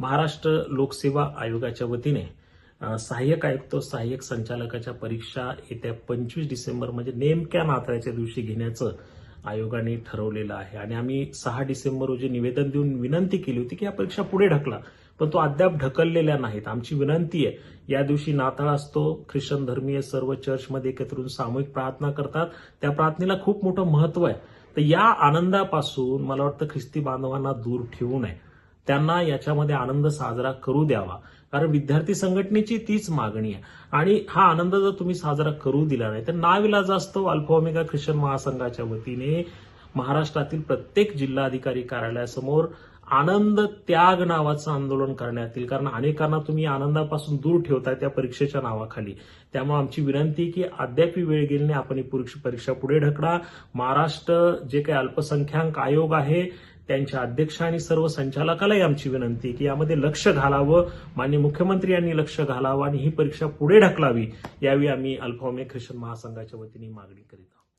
महाराष्ट्र लोकसेवा आयोगाच्या वतीने सहाय्यक आयुक्त सहाय्यक संचालकाच्या परीक्षा येत्या पंचवीस डिसेंबर म्हणजे नेमक्या नाताळच्या दिवशी घेण्याचं आयोगाने ठरवलेलं आहे. आणि आम्ही सहा डिसेंबर रोजी निवेदन देऊन विनंती केली होती की या परीक्षा पुढे ढकला पण तो अद्याप ढकललेल्या नाहीत. आमची विनंती आहे या दिवशी नाताळ असतो ख्रिश्चन धर्मीय सर्व चर्चमध्ये एकत्र येऊन सामूहिक प्रार्थना करतात. त्या प्रार्थनेला खूप मोठं महत्त्व आहे. तर या आनंदापासून मला वाटतं ख्रिस्ती बांधवांना दूर ठेवू नये. त्यांना याच्यामध्ये आनंद साजरा करू द्यावा. कारण विद्यार्थी संघटनेची तीच मागणी आहे. आणि हा आनंद जर तुम्ही साजरा करू दिला नाही तर नाविलाज असतो अल्फाओमेगा ख्रिश्चन महासंघाच्या वतीने महाराष्ट्रातील प्रत्येक जिल्हाधिकारी कार्यालयासमोर आनंद त्याग नावाचं आंदोलन करण्यात येईल. कारण अनेकांना तुम्ही आनंदापासून दूर ठेवताय त्या परीक्षेच्या नावाखाली. त्यामुळे आमची विनंती की अद्याप वेळ गेल्याने आपण ही परीक्षा परीक्षा पुढे ढकला. महाराष्ट्र जे काही अल्पसंख्याक आयोग आहे त्यांच्या अध्यक्ष आणि सर्व संचालकालाही आमची विनंती आहे की यामध्ये लक्ष घालावं माननीय मुख्यमंत्री यांनी लक्ष घालावं आणि ही परीक्षा पुढे ढकलावी यावेळी आम्ही अल्फामे ख्रिश्चन महासंघाच्या वतीने मागणी करीत आहोत.